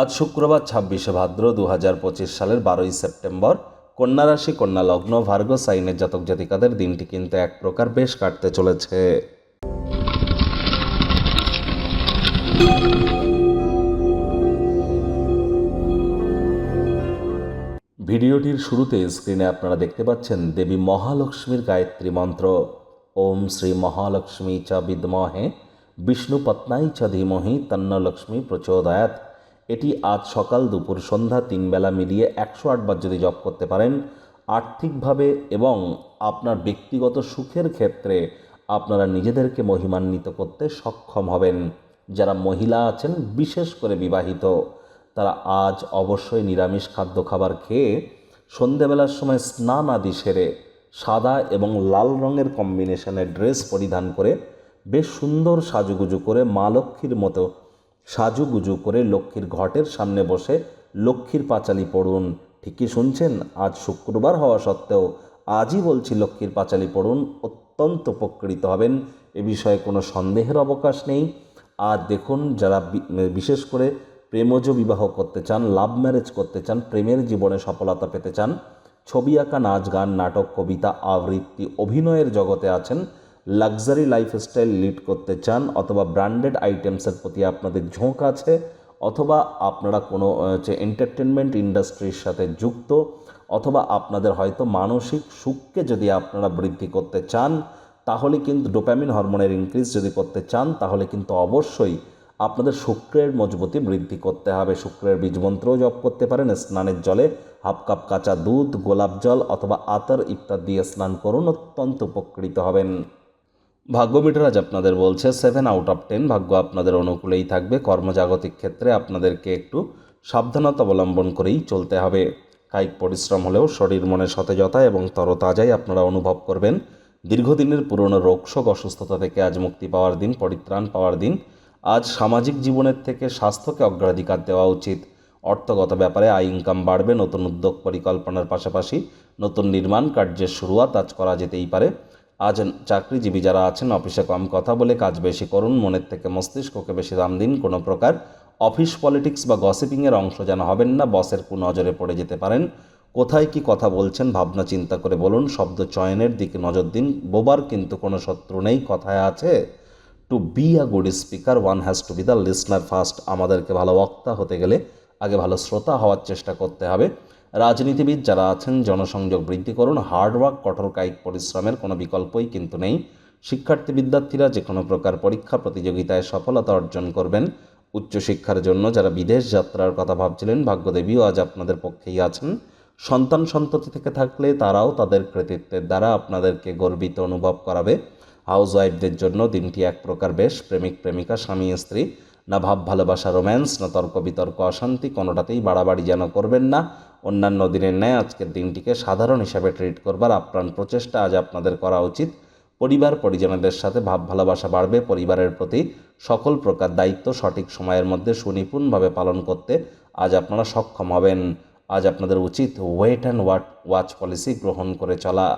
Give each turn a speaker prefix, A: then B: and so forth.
A: আজ শুক্রবার, ছাব্বিশে ভাদ্র দু হাজার পঁচিশ সালের বারোই সেপ্টেম্বর। কন্যা রাশি, কন্যা লগ্ন, ভার্গ, সাইনের জাতক জাতিকাদের দিনটি কিন্তু এক প্রকার বেশ কাটতে চলেছে। ভিডিওটির শুরুতে স্ক্রিনে আপনারা দেখতে পাচ্ছেন দেবী মহালক্ষ্মীর গায়ত্রী মন্ত্র। ওম শ্রী মহালক্ষ্মী চ বিদ্মহে, বিষ্ণু পত্নাই চ ধীমহি, তন্ন লক্ষ্মী প্রচোদয়াত এটি আজ সকাল দুপুর সন্ধ্যা তিন বেলা মিলিয়ে একশো আটবার যদি জপ করতে পারেন, আর্থিকভাবে এবং আপনার ব্যক্তিগত সুখের ক্ষেত্রে আপনারা নিজেদেরকে মহিমান্বিত করতে সক্ষম হবেন। যারা মহিলা আছেন, বিশেষ করে বিবাহিত, তারা আজ অবশ্যই নিরামিষ খাদ্য খাবার খেয়ে সন্ধেবেলার সময় স্নান আদি সেরে সাদা এবং লাল রঙের কম্বিনেশনের ড্রেস পরিধান করে বেশ সুন্দর সাজুগুজু করে মা লক্ষ্মীর মতো সাজুগুজু করে লক্ষ্মীর ঘটের সামনে বসে, লক্ষ্মীর পাঁচালি পড়ুন। ঠিকই শুনছেন, আজ শুক্রবার হওয়া সত্ত্বেও আজই বলছি লক্ষ্মীর পাঁচালি পড়ুন, অত্যন্ত উপকৃত হবেন। এ বিষয়ে কোনো সন্দেহের অবকাশ নেই। আর দেখুন, যারা বিশেষ করে প্রেমজ বিবাহ করতে চান, লাভ ম্যারেজ করতে চান, প্রেমের জীবনে সফলতা পেতে চান, ছবি আঁকা, নাচ গান, নাটক, কবিতা, আবৃত্তি, অভিনয়ের জগতে আছেন লাক্সারি লাইফস্টাইল লিড করতে চান অথবা ব্র্যান্ডেড আইটেমসের প্রতি আপনাদের ঝোঁক আছে অথবা আপনারা কোনো হচ্ছে এন্টারটেনমেন্ট ইন্ডাস্ট্রির সাথে যুক্ত অথবা আপনাদের হয়তো মানসিক সুখকে যদি আপনারা বৃদ্ধি করতে চান, তাহলে কিন্তু ডোপামিন হরমোনের ইনক্রিজ যদি করতে চান, তাহলে কিন্তু অবশ্যই আপনাদের শুক্রের মজবুতি বৃদ্ধি করতে হবে। শুক্রের বীজমন্ত্রও জপ করতে পারেন, স্নানের জলে হাফ কাপ কাঁচা দুধ, গোলাপ জল অথবা আতর ইত্যাদি দিয়ে স্নান করুন, অত্যন্ত উপকৃত হবেন। ভাগ্য মিটার আজ আপনাদের বলছে সেভেন আউট অফ টেন ভাগ্য আপনাদের অনুকূলেই থাকবে। কর্মজাগতিক ক্ষেত্রে আপনাদেরকে একটু সাবধানতা অবলম্বন করেই চলতে হবে। কায়িক পরিশ্রম হলেও শরীর মনে সতেজতা এবং তরতাজাই আপনারা অনুভব করবেন। দীর্ঘদিনের পুরনো রোগশোক অসুস্থতা থেকে আজ মুক্তি পাওয়ার দিন, পরিত্রাণ পাওয়ার দিন। আজ সামাজিক জীবনের থেকে স্বাস্থ্যকে অগ্রাধিকার দেওয়া উচিত। অর্থগত ব্যাপারে আয় ইনকাম বাড়বে, নতুন উদ্যোগ পরিকল্পনার পাশাপাশি নতুন নির্মাণ কার্যের শুরুয়াত আজ করা যেতেই পারে। আজ চাকরিজীবী যারা আছেন, অফিসে কম কথা বলে কাজ বেশি করুন, মনের থেকে মস্তিষ্ককে বেশি দাম দিন। কোনো প্রকার অফিস পলিটিক্স বা গসিপিংয়ের অংশ যেন হবেন না, বসের কুনজরে পড়ে যেতে পারেন। কোথায় কি কথা বলছেন, ভাবনা চিন্তা করে বলুন, শব্দ চয়নের দিকে নজর দিন। বোবার কিন্তু কোনো শত্রু নেই, কথায় আছে to be a good speaker one has to be the listener first আমাদেরকে ভালো বক্তা হতে গেলে আগে ভালো শ্রোতা হওয়ার চেষ্টা করতে হবে। রাজনীতিবিদ যারা আছেন, জনসংযোগ বৃদ্ধি করুন হার্ডওয়ার্ক কঠোর কায়িক পরিশ্রমের কোনো বিকল্পই কিন্তু নেই। শিক্ষার্থী বিদ্যার্থীরা যে কোনো প্রকার পরীক্ষা প্রতিযোগিতায় সফলতা অর্জন করবেন। উচ্চশিক্ষার জন্য যারা বিদেশ যাত্রার কথা ভাবছিলেন, ভাগ্যদেবীও আজ আপনাদের পক্ষেই আছেন। সন্তান সন্ততি থেকে থাকলে তারাও তাদের কৃতিত্বের দ্বারা আপনাদেরকে গর্বিত অনুভব করাবে। হাউস ওয়াইফদের জন্য দিনটি এক প্রকার বেশ, প্রেমিক প্রেমিকা, স্বামী স্ত্রী। না ভাব, ভালোবাসা, রোম্যান্স, না তর্ক বিতর্ক, অশান্তি, কোনোটাতেই বাড়াবাড়ি যেন করবেন না। অন্যান্য দিনের ন্যায় আজকের দিনটিকে সাধারণ হিসাবে ট্রিট করবার আপ্রাণ প্রচেষ্টা আজ আপনাদের করা উচিত। পরিবার, পরিজনদের সাথে ভাব ভালোবাসা বাড়বে, পরিবারের প্রতি সকল প্রকার দায়িত্ব সঠিক সময়ের মধ্যে সুনিপুণভাবে পালন করতে আজ আপনারা সক্ষম হবেন। আজ আপনাদের উচিত wait and what watch policy গ্রহণ করে চলা।